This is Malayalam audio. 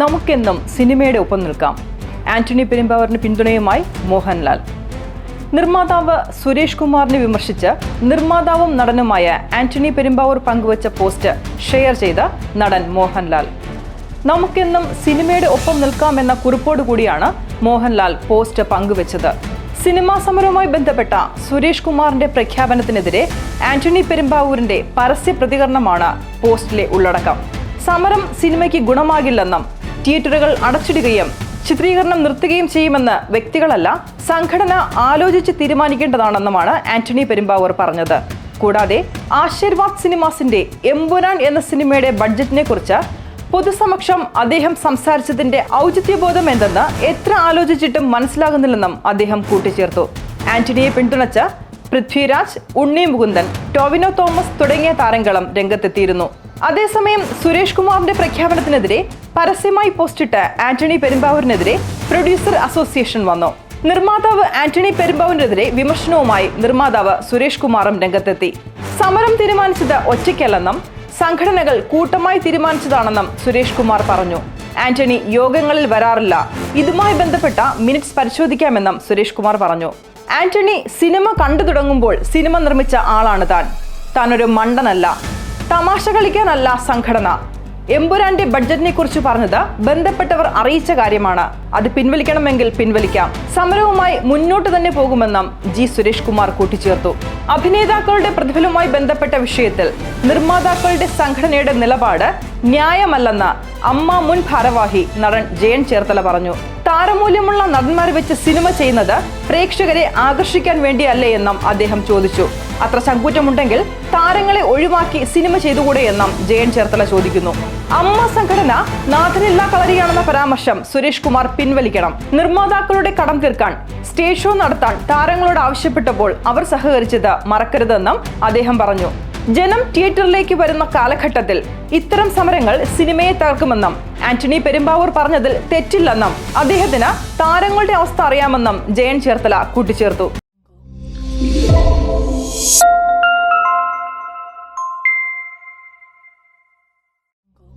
നമുക്കെന്നും സിനിമയുടെ ഒപ്പം നിൽക്കാം. ആന്റണി പെരുമ്പാവറിന് പിന്തുണയുമായി മോഹൻലാൽ. നിർമ്മാതാവ് സുരേഷ് കുമാറിനെ വിമർശിച്ച് നിർമ്മാതാവും നടനുമായ ആന്റണി പെരുമ്പാവൂർ പങ്കുവച്ച പോസ്റ്റ് ഷെയർ ചെയ്ത നടൻ മോഹൻലാൽ. നമുക്കെന്നും സിനിമയുടെ ഒപ്പം നിൽക്കാമെന്ന കുറിപ്പോടുകൂടിയാണ് മോഹൻലാൽ പോസ്റ്റ് പങ്കുവച്ചത്. സിനിമാ സമരവുമായി ബന്ധപ്പെട്ട സുരേഷ് കുമാറിന്റെ പ്രഖ്യാപനത്തിനെതിരെ ആന്റണി പെരുമ്പാവൂരിന്റെ പരസ്യ പ്രതികരണമാണ് പോസ്റ്റിലെ ഉള്ളടക്കം. സമരം സിനിമയ്ക്ക് ഗുണമാകില്ലെന്നും തിയേറ്ററുകൾ അടച്ചിടുകയും ചിത്രീകരണം നിർത്തുകയും ചെയ്യുമെന്ന് വ്യക്തികളല്ല സംഘടന ആലോചിച്ച് തീരുമാനിക്കേണ്ടതാണെന്നുമാണ് ആന്റണി പെരുമ്പാവൂർ പറഞ്ഞത്. കൂടാതെ ആശീർവാദ് സിനിമാസിന്റെ എമ്പുരാൻ എന്ന സിനിമയുടെ ബഡ്ജറ്റിനെ കുറിച്ച് പൊതുസമക്ഷം അദ്ദേഹം സംസാരിച്ചതിന്റെ ഔചിത്യബോധം എന്തെന്ന് എത്ര ആലോചിച്ചിട്ടും മനസ്സിലാകുന്നില്ലെന്നും അദ്ദേഹം കൂട്ടിച്ചേർത്തു. ആന്റണിയെ പിന്തുണച്ച് പൃഥ്വിരാജ് ഉണ്ണി മുകുന്ദൻ ടോവിനോ തോമസ് തുടങ്ങിയ താരങ്ങളും രംഗത്തെത്തിയിരുന്നു. അതേസമയം സുരേഷ് കുമാറിന്റെ പ്രഖ്യാപനത്തിനെതിരെ പരസ്യമായി പോസ്റ്റിട്ട് ആന്റണി പെരുമ്പാവൂരിനെതിരെ പ്രൊഡ്യൂസർ അസോസിയേഷൻ വന്നു. നിർമ്മാതാവ് ആന്റണി പെരുമ്പാവൂരിനെതിരെ വിമർശനവുമായി നിർമ്മാതാവ് സുരേഷ് കുമാറും രംഗത്തെത്തി. സമരം തീരുമാനിച്ചത് ഒറ്റയ്ക്കല്ലെന്നും സംഘടനകൾ കൂട്ടമായി തീരുമാനിച്ചതാണെന്നും സുരേഷ് കുമാർ പറഞ്ഞു. ആന്റണി യോഗങ്ങളിൽ വരാറില്ല. ഇതുമായി ബന്ധപ്പെട്ട മിനിറ്റ്സ് പരിശോധിക്കാമെന്നും സുരേഷ് കുമാർ പറഞ്ഞു. ആന്റണി സിനിമ കണ്ടു തുടങ്ങുമ്പോൾ സിനിമ നിർമ്മിച്ച ആളാണ് താൻ. ഒരു മണ്ടനല്ല തമാശ കളിക്കാനല്ല സംഘടന. എമ്പുരാന്റെ ബഡ്ജറ്റിനെ കുറിച്ച് പറഞ്ഞത് ബന്ധപ്പെട്ടവർ അറിയിച്ച കാര്യമാണ്. അത് പിൻവലിക്കണമെങ്കിൽ പിൻവലിക്കാം. സമരവുമായി മുന്നോട്ട് തന്നെ പോകുമെന്നും ജി സുരേഷ് കുമാർ കൂട്ടിച്ചേർത്തു. അഭിനേതാക്കളുടെ പ്രതിഫലവുമായി ബന്ധപ്പെട്ട വിഷയത്തിൽ നിർമ്മാതാക്കളുടെ സംഘടനയുടെ നിലപാട് ന്യായമല്ലെന്ന് അമ്മ മുൻ ഭാരവാഹി നടൻ ജയൻ ചേർത്തല പറഞ്ഞു. താരമൂല്യമുള്ള നടന്മാരെ വെച്ച് സിനിമ ചെയ്യുന്നത് പ്രേക്ഷകരെ ആകർഷിക്കാൻ വേണ്ടിയല്ലേ എന്നും അദ്ദേഹം ചോദിച്ചു. അത്ര ചങ്കൂറ്റമുണ്ടെങ്കിൽ താരങ്ങളെ ഒഴിവാക്കി സിനിമ ചെയ്തുകൂടെ എന്നും ജയൻ ചേർത്തല ചോദിക്കുന്നു. അമ്മ സംഘടന നാഥനില്ലാ കളരിയാണെന്ന പരാമർശം സുരേഷ് കുമാർ പിൻവലിക്കണം. നിർമ്മാതാക്കളുടെ കടം തീർക്കാൻ സ്റ്റേജ് ഷോ നടത്താൻ താരങ്ങളോട് ആവശ്യപ്പെട്ടപ്പോൾ അവർ സഹകരിച്ചത് മറക്കരുതെന്നും അദ്ദേഹം പറഞ്ഞു. ജനം തിയേറ്ററിലേക്ക് വരുന്ന കാലഘട്ടത്തിൽ ഇത്തരം സമരങ്ങൾ സിനിമയെ തകർക്കുമെന്നും ആന്റണി പെരുമ്പാവൂർ പറഞ്ഞതിൽ തെറ്റില്ലെന്നും അദ്ദേഹത്തിന് താരങ്ങളുടെ അവസ്ഥ അറിയാമെന്നും ജയൻ ചേർത്തല കൂട്ടിച്ചേർത്തു.